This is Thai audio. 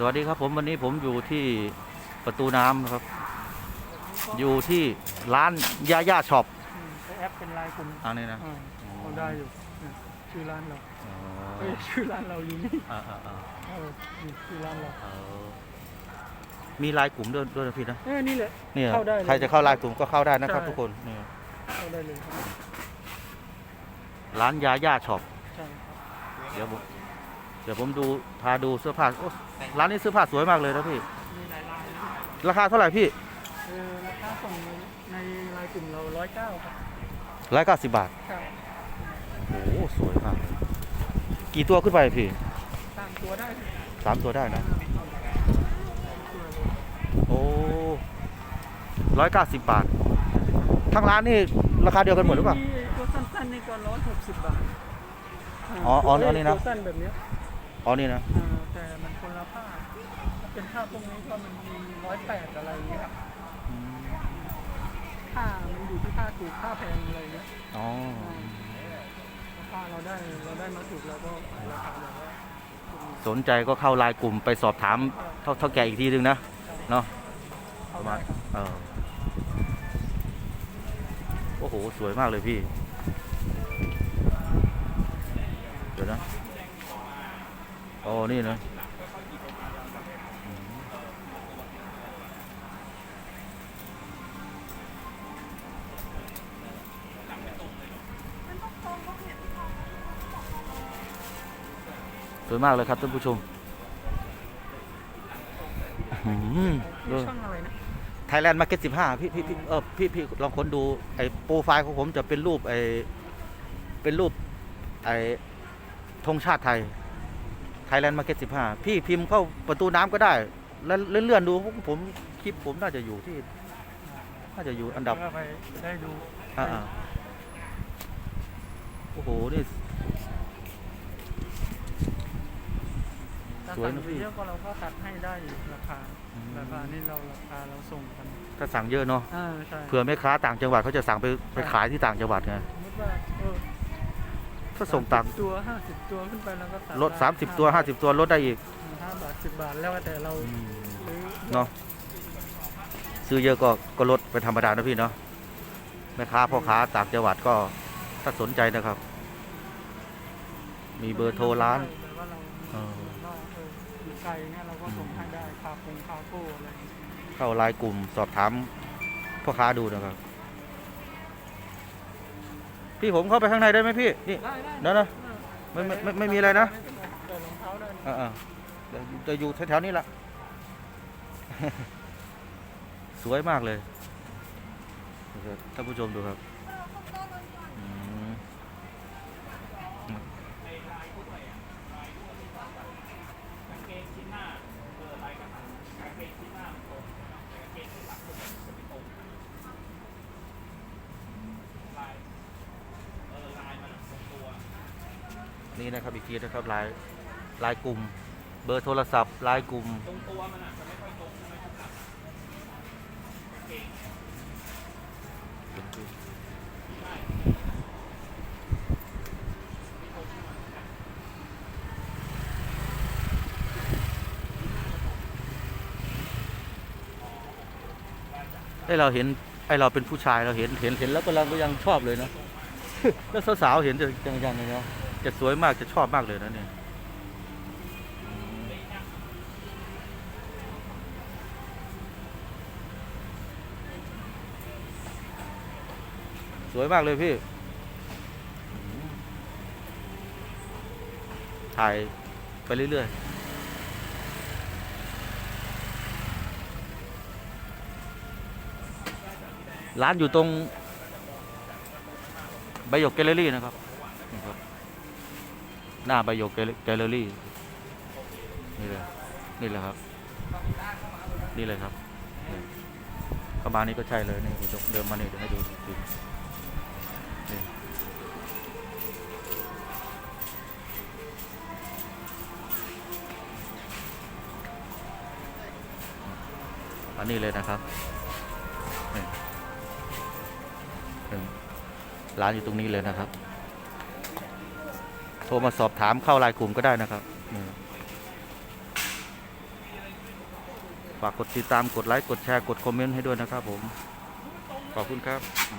สวัสดีครับผมวันนี้ผมอยู่ที่ประตูน้ำนะครับ อยู่ที่ร้านย่าย่าช็อปอืมใช้แอปเป็นไลน์กลุ่มอันนี้นะอ่าเขาได้อยู่เนี่ยชื่อร้านเราอ๋อเอ้ยชื่อร้านเราอยู่นี่อ่าอ่าอ่าเออนี่ชื่อร้านเราเออมีไลน์กลุ่มด้วยด้วยนะพี่นะเออนี่แหละ เนี่ยเข้าได้เลยใครจะเข้าไลน์กลุ่มก็เข้าได้นะครับ ใช่ ทุกคนนี่เข้าได้เลยครับร้านย่าย่าช็อปใช่ครับเดี๋ยวผมเดี๋ยวผมดูพาดูเสื้อผ้าโอ้ร้านนี้เสื้อผ้าสวยมากเลยนะพี่ มีหลายลายนะราคาเท่าไหร่พี่เออราคาส่งในไลน์กลุ่มเราร้อยเก้าครับร้อยเก้าสิบบาท ครับโอ้โหสวยมากเลยกี่ตัวขึ้นไปพี่ตามตัวได้สามตัวได้นะโอ้ร้อยเก้าสิบบาททั้งร้านนี่ราคาเดียวกันหมดหรือเปล่า มีตัวสั้นๆนี่ก็ร้อยหกสิบบาทอ๋ออ๋ออันนี้นะ ตัวสั้นแบบเนี้ย อ๋อนี่นะเออแต่มันคนละผ้าถ้าเป็นผ้าพวกนี้ก็มันมีร้อยแปดอะไรอย่างเงี้ยอืมผ้ามันอยู่ที่ผ้าถูกผ้าแพงอะไรเงี้ยอ๋อถ้าเราได้เราได้มาถูกเราก็ขายราคาแบบว่าสนใจก็เข้าไลน์กลุ่มไปสอบถามเท่าเท่าแก่อีกทีนึงนะเนาะประมาณเออโอ้โห สวยมากเลยพี่ นี่นะอืมสวยมากเลยครับท่านผู้ชมอื้อหือชื่อช่องอะไรนะไทยแลนด์มาร์เก็ตสิบห้าพี่พี่พี่เออพี่พี่ลองค้นดูไอ้โปรไฟล์ของผมจะเป็นรูปไอ้เป็นรูปไอ้ธงชาติไทย ไทยแลนด์มาร์เก็ตสิบห้าพี่พิมพ์เข้าประตูน้ำก็ได้ แล้วเลื่อนๆดูผมผมคลิปผมน่าจะอยู่ที่ น่าจะอยู่อันดับเพื่อไปได้ดูอ่าๆโอ้โหนี่ถ้าสวยสั่งนะพี่เยอะก็เราก็ตัดให้ได้อยู่ราคาอืมราคานี่เราราคาเราส่งกันถ้าสั่งเยอะเนาะอ่าใช่เผื่อแม่ค้าต่างจังหวัดเขาจะสั่งไปไปขายที่ต่างจังหวัดไงสมมติว่า เออถ้าส่งต่าง30ตัวห้าสิบตัวขึ้นไปแล้วก็ตัดลดสามสิบตัวห้าสิบตัวลดได้อีกห้าบาทสิบบาทแล้วแต่เราซื้อเนาะซื้อเยอะก็ก็ลดเป็นธรรมดานะพี่เนาะแม่ค้าพ่อค้าต่างจังหวัดก็ถ้าสนใจนะครับ มีเบอร์โทรร้านแบบว่าเราเออว่าเอออยู่ไกลเนี่ยเราก็ส่งให้ได้คาโปงคาโก้อะไรอย่างเงี้ยเข้าไลน์กลุ่มสอบถามพ่อค้าดูนะครับ พี่ผมเข้าไปข้างในได้ไหมพี่ นี่ได้ได้เดี๋ยวนะไม่ไม่ไม่ไม่มีอะไรนะใส่รองเท้าได้นะอ่าๆเดี๋ยวจะอยู่แถวๆนี้ละ สวยมากเลยท่านผู้ชมดูครับ นี่นะครับอีกทีนะครับไลน์ไลน์กลุ่ม เบอร์โทรศัพท์ไลน์กลุ่มให้เราเห็นไอเราเป็นผู้ชายเราเห็นเห็นเห็นแล้วก็เราก็ยังชอบเลยเนาะแล้วสาวๆเห็นจะยังยังเลยเนาะ จะสวยมากจะชอบมากเลยนะเนี่ยสวยมากเลยพี่ ถ่ายไปเรื่อยๆร้านอยู่ตรงใบหยกแกลเลอรี่นะครับนี่ครับ หน้าใบหยกแกลเลอรี่นี่เลยนี่เลยครับ นี่เลยครับนี่เข้านี่ก็ใช่เลยนี่เดี๋ยวเดินมานี่เดี๋ยวให้ดูดูนี่อันนี้เลยนะครับร้านอยู่ตรงนี้เลยนะครับ โทรมาสอบถามเข้าไลน์กลุ่มก็ได้นะครับฝากกดติดตามกดไลค์กดแชร์กดคอมเมนต์ให้ด้วยนะครับผม ขอบคุณครับ